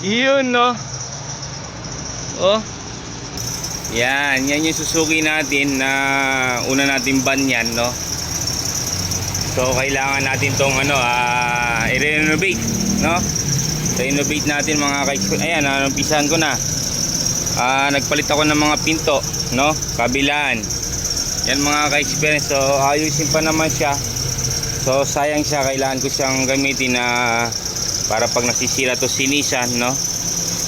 Yun, no? Oh. Yan, yan yung susuki natin na una natin ban yan, no? So, kailangan natin tong ano, ah, i-renovate, no? Renovate natin mga kaiks. Ayan, ah, umpisahan ko na. Ah, nagpalit ako ng mga pinto, no? Kabilaan. Yan mga ka-experience. So, ayusin pa naman siya. So, sayang siya. Kailangan ko siyang gamitin na para pag nasisira to sinisan, no?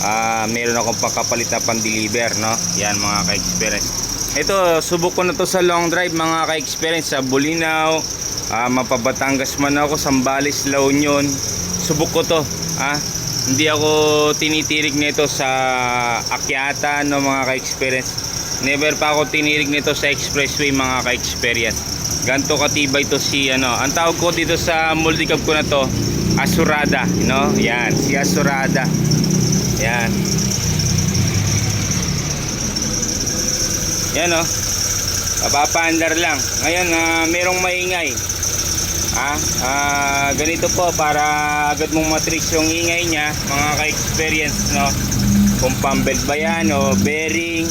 Ah, meron akong pagkapalit na pan-deliver, no? Yan mga ka-experience. Ito, subok ko na to sa long drive mga ka-experience sa Bulinaw, ah, Mapabatangas man ako, Sambales, La Union. Subok ko to, ah. Hindi ako tinitirig nito sa akyata no mga ka-experience. Never pa ako tinirig nito sa expressway mga ka-experience. Ganto katibay to si ano. Ang tawag ko dito sa multicab ko na to, Asurada, no? Yan, si Asurada. Yan. Yan oh. Papaandar lang. Ngayon, ah, merong maingay. Ah, ah, ganito po para agad mong matrix yung ingay niya, mga ka-experience, no? Kung pambelt ba yan o bearing,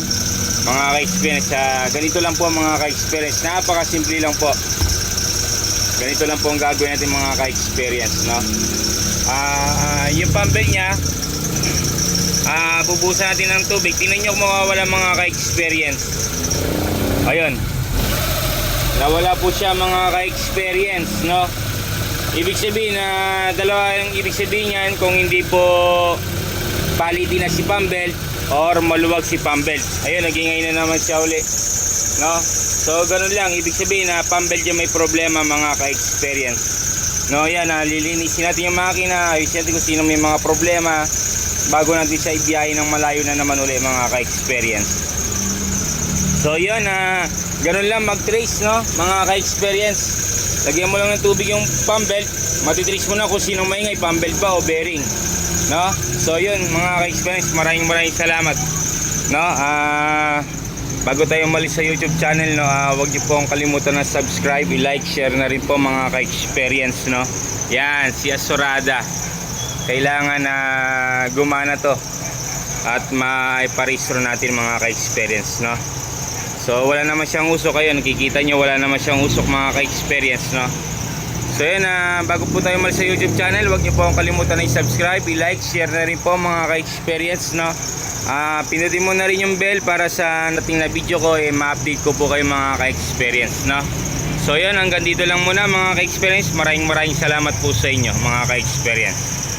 mga ka-experience. Ah, ganito lang po mga ka-experience. Napakasimple lang po. Ganito lang po ang gagawin natin mga ka-experience, no? Ah, ah, yung pambelt niya, ah, bubusan natin ng tubig. Tingnan nyo kung mawawala mga ka-experience. Ayun. Nawala po siya mga ka-experience, no? Ibig sabihin na dalawa yung ibig sabihin niyan kung hindi po paliti na si Pambelt or maluwag si Pambelt. Ayun, nagingay na naman siya uli. No? So, ganun lang. Ibig sabihin na Pambelt yung may problema mga ka-experience. No, yan, ah, lilinisin natin yung makina. Ayusin natin kung sino may mga problema bago natin siya ibiyahe ng malayo na naman uli mga ka-experience. So yun, ah, ganun lang mag-trace no, mga ka-experience. Lagyan mo lang ng tubig yung pump belt, matitrace mo na kung sino maingay, pump belt ba o bearing. No? So yun, mga ka-experience, maraming maraming salamat. No? Ah, bago tayo umalis sa YouTube channel, no, ah, wag niyo pong kalimutan na subscribe, i-like, share na rin po mga ka-experience, no. Yan, si Asurada. Kailangan na gumana to at maiparehistro natin mga ka-experience, no. So wala naman siyang usok ayun, nakikita nyo wala naman siyang usok mga ka-experience no. So yun na bago po tayo malis sa YouTube channel, huwag niyo po akong kalimutan na i-subscribe, i-like, share na rin po mga ka-experience no. Ah, pinutin mo na rin yung bell para sa nating na video ko eh ma-update ko po kayo mga ka-experience no. So yun hanggang dito lang muna mga ka-experience. Maraming maraming salamat po sa inyo mga ka-experience.